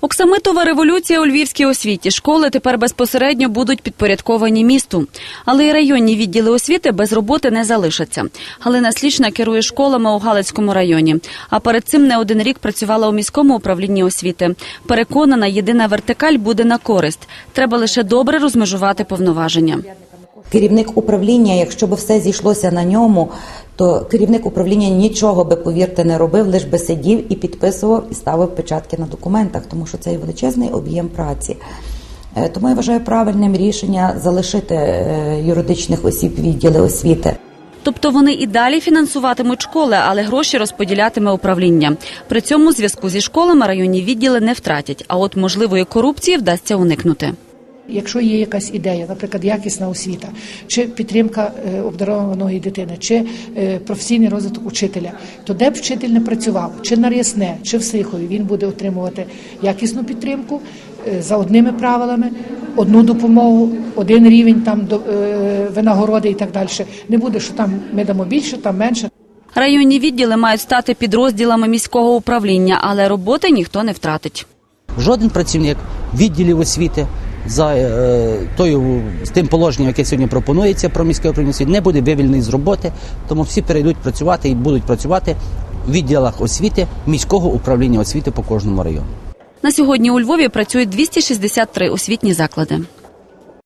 Оксамитова революція у львівській освіті. Школи тепер безпосередньо будуть підпорядковані місту. Але й районні відділи освіти без роботи не залишаться. Галина Слічна керує школами у Галицькому районі. А перед цим не один рік працювала у міському управлінні освіти. Переконана, єдина вертикаль буде на користь. Треба лише добре розмежувати повноваження. Керівник управління, якщо б все зійшлося на ньому, то керівник управління нічого би, повірте, не робив, лише би сидів і підписував і ставив печатки на документах, тому що це є величезний об'єм праці. Е, Тому я вважаю правильним рішення залишити е, юридичних осіб відділи освіти. Тобто вони і далі фінансуватимуть школи, але гроші розподілятиме управління. При цьому зв'язку зі школами районні відділи не втратять. А от можливої корупції вдасться уникнути. Якщо є якась ідея, наприклад, якісна освіта, чи підтримка е, обдарованої дитини, чи е, професійний розвиток учителя, то де б вчитель не працював, чи на Рясне, чи в Сихові, він буде отримувати якісну підтримку е, за одними правилами, одну допомогу, один рівень там до винагороди і так далі. Не буде, що там ми дамо більше, там менше. Районні відділи мають стати підрозділами міського управління, але роботи ніхто не втратить. Жоден працівник відділів освіти за е, тою з тим положенням, яке сьогодні пропонується про міське управління освіти, не буде вивільний з роботи, тому всі перейдуть працювати і будуть працювати в відділах освіти міського управління освіти по кожному району. На сьогодні у Львові працюють 263 освітні заклади.